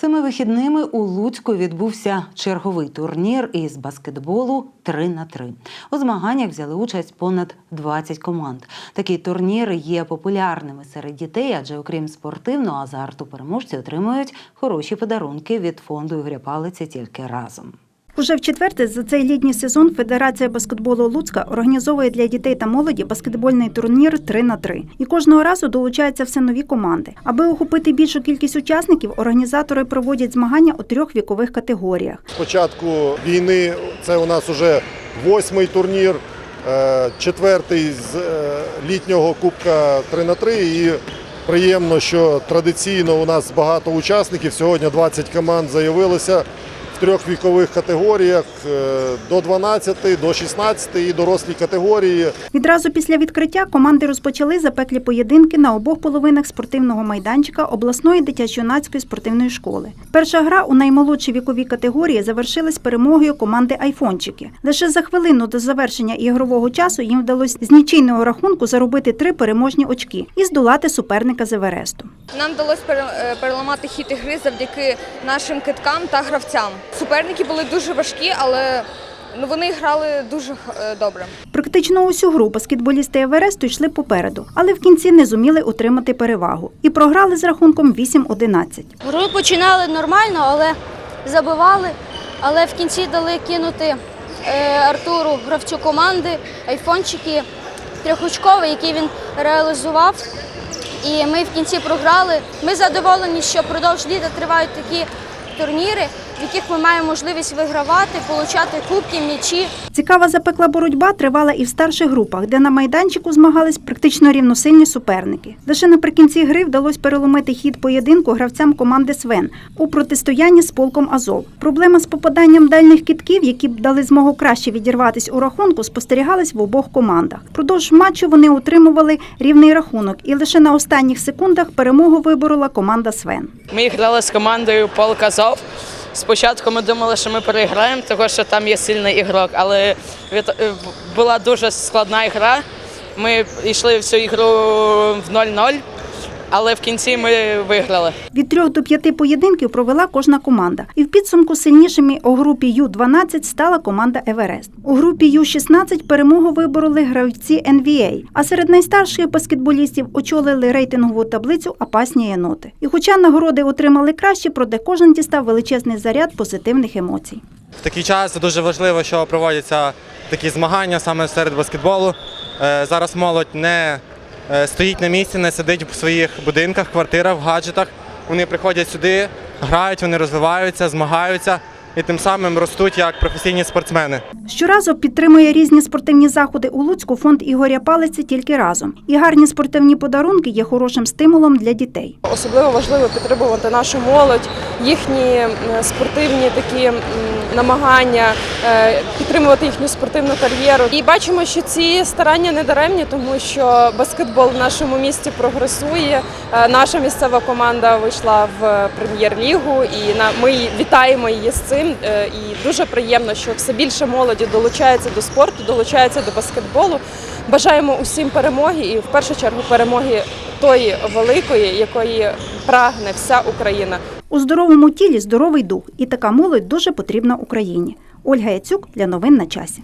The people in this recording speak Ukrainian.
Цими вихідними у Луцьку відбувся черговий турнір із баскетболу 3 на 3 У змаганнях взяли участь понад 20 команд. Такі турніри є популярними серед дітей, адже окрім спортивного азарту, переможці отримують хороші подарунки від фонду «Ігря Палиці тільки разом. Уже в четверте за цей літній сезон Федерація баскетболу Луцька організовує для дітей та молоді баскетбольний турнір 3 на 3 І кожного разу долучаються все нові команди. Аби охопити більшу кількість учасників, організатори проводять змагання у трьох вікових категоріях. З початку війни це у нас вже восьмий турнір, е, четвертий з е, літнього кубка 3 на 3 І приємно, що традиційно у нас багато учасників. Сьогодні 20 команд заявилося в трьох вікових категоріях е, до 12, до 16 і дорослі категорії. Відразу після відкриття команди розпочали запеклі поєдинки на обох половинах спортивного майданчика обласної дитячо-юнацької спортивної школи. Перша гра у наймолодшій віковій категорії завершилась перемогою команди Айфончики. Лише за хвилину до завершення ігрового часу їм вдалося з нічийного рахунку заробити три переможні очки і здолати суперника з Евересту. Нам вдалося пере- е, переламати хід ігри завдяки нашим киткам та гравцям. Суперники були дуже важкі, але ну, вони грали дуже е, добре. Практично усю гру баскетболісти Евересту йшли попереду, але в кінці не зуміли утримати перевагу і програли з рахунком 8-11. Гру починали нормально, але забивали. Але в кінці дали кинути е, Артуру гравцю команди айфончики трьохочковий, який він реалізував. І ми в кінці програли. Ми задоволені, що продовж літа тривають такі турніри, в яких ми маємо можливість вигравати, отримати кубки, м'ячі. Цікава запекла боротьба тривала і в старших групах, де на майданчику змагались практично рівносильні суперники. Лише наприкінці гри вдалося переломити хід поєдинку гравцям команди Свен у протистоянні з полком Азов. Проблема з попаданням дальних кітків, які б дали змогу краще відірватись у рахунку, спостерігалась в обох командах. Впродовж матчу вони утримували рівний рахунок, і лише на останніх секундах перемогу виборола команда Свен. Ми грали з командою Полк Азов. Спочатку ми думали, що ми переграємо, тому що там є сильний ігрок, але е, була дуже складна гра. Ми йшли всю ігру в 0-0, але в кінці ми виграли. Від трьох до п'яти поєдинків провела кожна команда. І в підсумку сильнішими у групі Ю-12 стала команда Еверест. У групі Ю-16 перемогу вибороли гравці НВА, а серед найстарших баскетболістів очолили рейтингову таблицю Апасні єноти. І хоча нагороди отримали кращі, проте кожен дістав величезний заряд позитивних емоцій. В такий час дуже важливо, що проводяться такі змагання саме серед баскетболу. Е, Зараз молодь не стоїть на місці, не сидить в своїх будинках, квартирах, гаджетах. Вони приходять сюди, грають, вони розвиваються, змагаються і тим самим ростуть як професійні спортсмени. Щоразу підтримує різні спортивні заходи у Луцьку фонд Ігоря Палиці тільки разом. І гарні спортивні подарунки є хорошим стимулом для дітей. Особливо важливо підтримувати нашу молодь, їхні спортивні такі намагання, е, підтримувати їхню спортивну кар'єру. І бачимо, що ці старання не даремні, тому що баскетбол в нашому місті прогресує. Е, Наша місцева команда вийшла в прем'єр-лігу, і на- ми вітаємо її з цим. Е, І дуже приємно, що все більше молоді долучається до спорту, долучається до баскетболу. Бажаємо усім перемоги і в першу чергу перемоги тої великої, якої прагне вся Україна. У здоровому тілі здоровий дух, і така молодь дуже потрібна Україні. Ольга Яцюк для новин на часі.